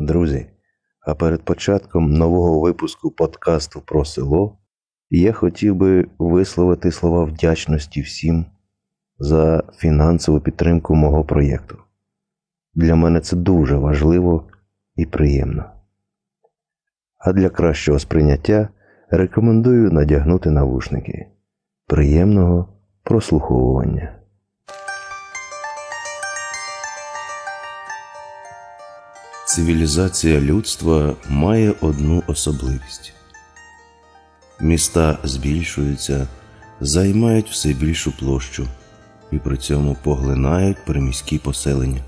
Друзі, а перед початком нового випуску подкасту про село я хотів би висловити слова вдячності всім за фінансову підтримку мого проєкту. Для мене це дуже важливо і приємно. А для кращого сприйняття рекомендую надягнути навушники. Приємного прослуховування. Цивілізація людства має одну особливість. Міста збільшуються, займають все більшу площу і при цьому поглинають приміські поселення.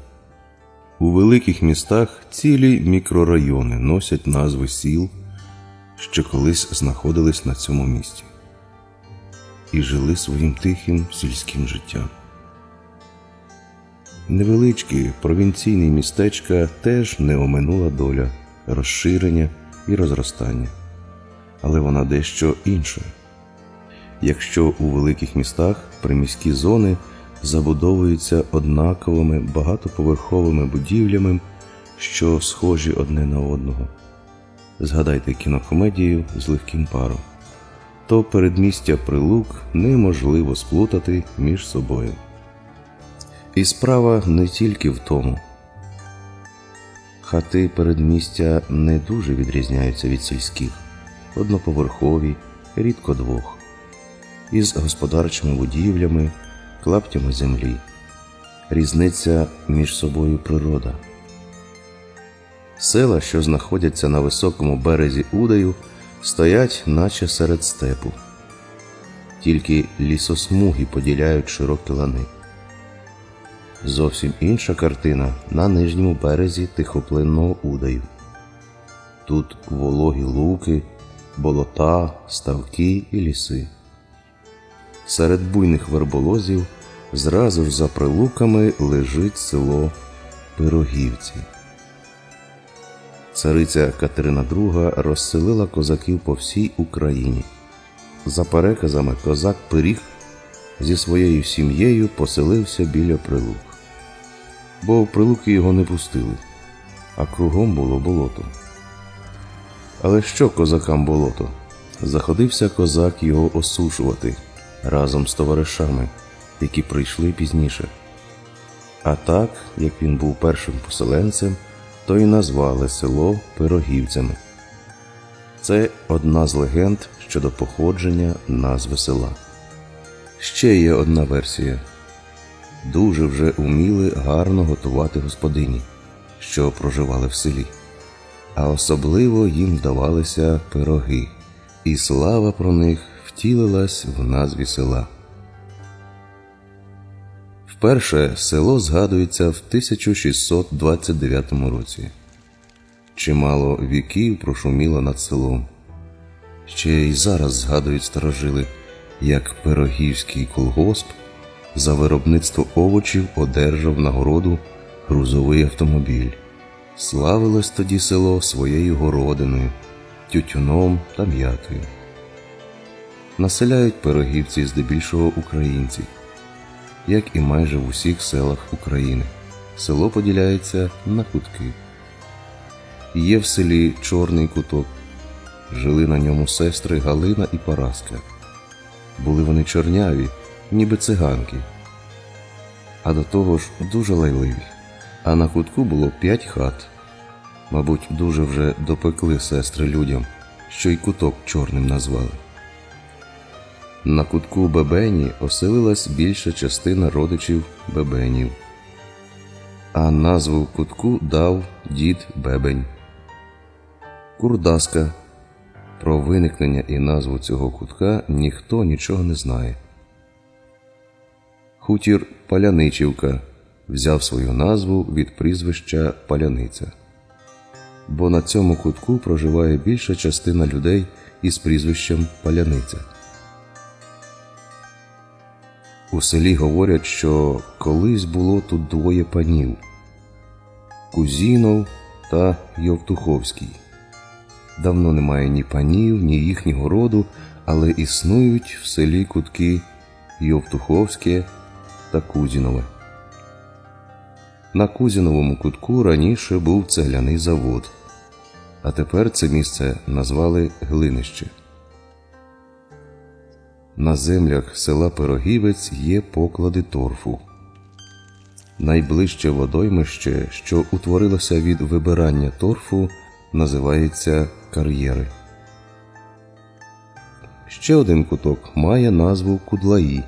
У великих містах цілі мікрорайони носять назви сіл, що колись знаходились на цьому місці, і жили своїм тихим сільським життям. Невеличкі провінційні містечка теж не оминула доля розширення і розростання, але вона дещо інша. Якщо у великих містах приміські зони забудовуються однаковими багатоповерховими будівлями, що схожі одне на одного, згадайте кінокомедію з легким паром, то передмістя прилук неможливо сплутати між собою. І справа не тільки в тому. Хати передмістя не дуже відрізняються від сільських, одноповерхові, рідко двох, із господарчими будівлями, клаптями землі, різниця між собою природа. Села, що знаходяться на високому березі Удаю, стоять, наче серед степу, тільки лісосмуги поділяють широкі лани. Зовсім інша картина на нижньому березі тихоплинного удаю. Тут вологі луки, болота, ставки і ліси. Серед буйних верболозів зразу ж за прилуками лежить село Пирогівці. Цариця Катерина II розселила козаків по всій Україні. За переказами, козак Пиріг зі своєю сім'єю поселився біля прилук бо прилуки його не пустили, а кругом було болото. Але що козакам болото? Заходився козак його осушувати разом з товаришами, які прийшли пізніше. А так, як він був першим поселенцем, то й назвали село Пирогівцями. Це одна з легенд щодо походження назви села. Ще є одна версія дуже вже уміли гарно готувати господині, що проживали в селі, а особливо їм вдавалися пироги, і слава про них втілилась в назві села. Вперше село згадується в 1629 році. Чимало віків прошуміло над селом. Ще й зараз згадують старожили, як пирогівський колгосп за виробництво овочів одержав нагороду грузовий автомобіль. Славилось тоді село своєю городиною, тютюном та м'ятою. Населяють пирогівці здебільшого українці, як і майже в усіх селах України. Село поділяється на кутки. Є в селі Чорний куток. Жили на ньому сестри Галина і Параска. Були вони чорняві ніби циганки, а до того ж дуже лайливі. А на кутку було п'ять хат. Мабуть, дуже вже допекли сестри людям, що й куток чорним назвали. На кутку Бебені оселилась більша частина родичів Бебенів, а назву кутку дав дід Бебень. Курдаска. Про виникнення і назву цього кутка ніхто нічого не знає. Хутір Паляничівка взяв свою назву від прізвища Паляниця, бо на цьому кутку проживає більша частина людей із прізвищем Паляниця. У селі говорять, що колись було тут двоє панів Кузінов та Йовтуховський. Давно немає ні панів, ні їхнього роду, але існують в селі кутки Йовтуховське та Кузінове. На Кузіновому кутку раніше був цегляний завод, а тепер це місце назвали Глинище. На землях села Пирогівець є поклади торфу. Найближче водоймище, що утворилося від вибирання торфу, називається кар'єри. Ще один куток має назву Кудлаї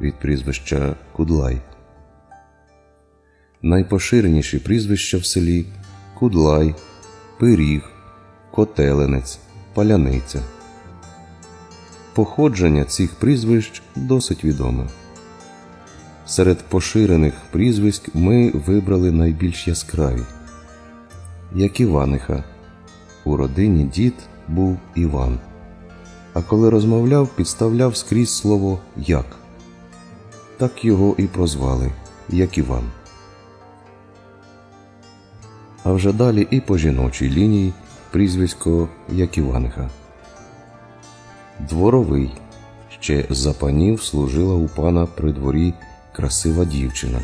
від прізвища Кудлай. Найпоширеніші прізвища в селі Кудлай, Пиріг, Котеленець, Паляниця. Походження цих прізвищ досить відоме. Серед поширених прізвиськ ми вибрали найбільш яскраві. Як Іваниха. У родині дід був Іван. А коли розмовляв, підставляв скрізь слово як. Так його і прозвали як Іван. А вже далі і по жіночій лінії прізвисько як Іваниха. Дворовий. Ще за панів служила у пана при дворі красива дівчина.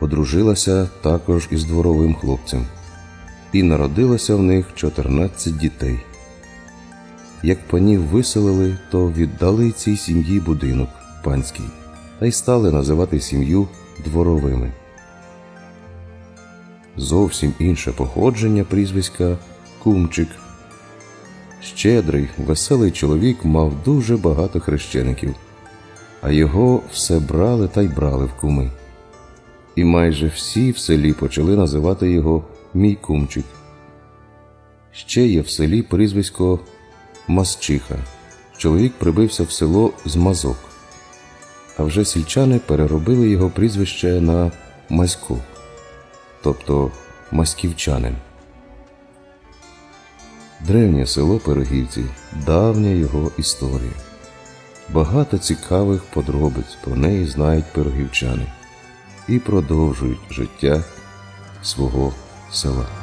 Одружилася також із дворовим хлопцем, і народилося в них 14 дітей. Як панів виселили, то віддали цій сім'ї будинок панський та й стали називати сім'ю дворовими. Зовсім інше походження прізвиська Кумчик. Щедрий, веселий чоловік мав дуже багато хрещеників, а його все брали та й брали в куми. І майже всі в селі почали називати його мій кумчик. Ще є в селі прізвисько Масчиха. Чоловік прибився в село з мазок, а вже сільчани переробили його прізвище на Масько, тобто масківчанин. Древнє село Пирогівці, давня його історія. Багато цікавих подробиць про неї знають пирогівчани і продовжують життя свого села.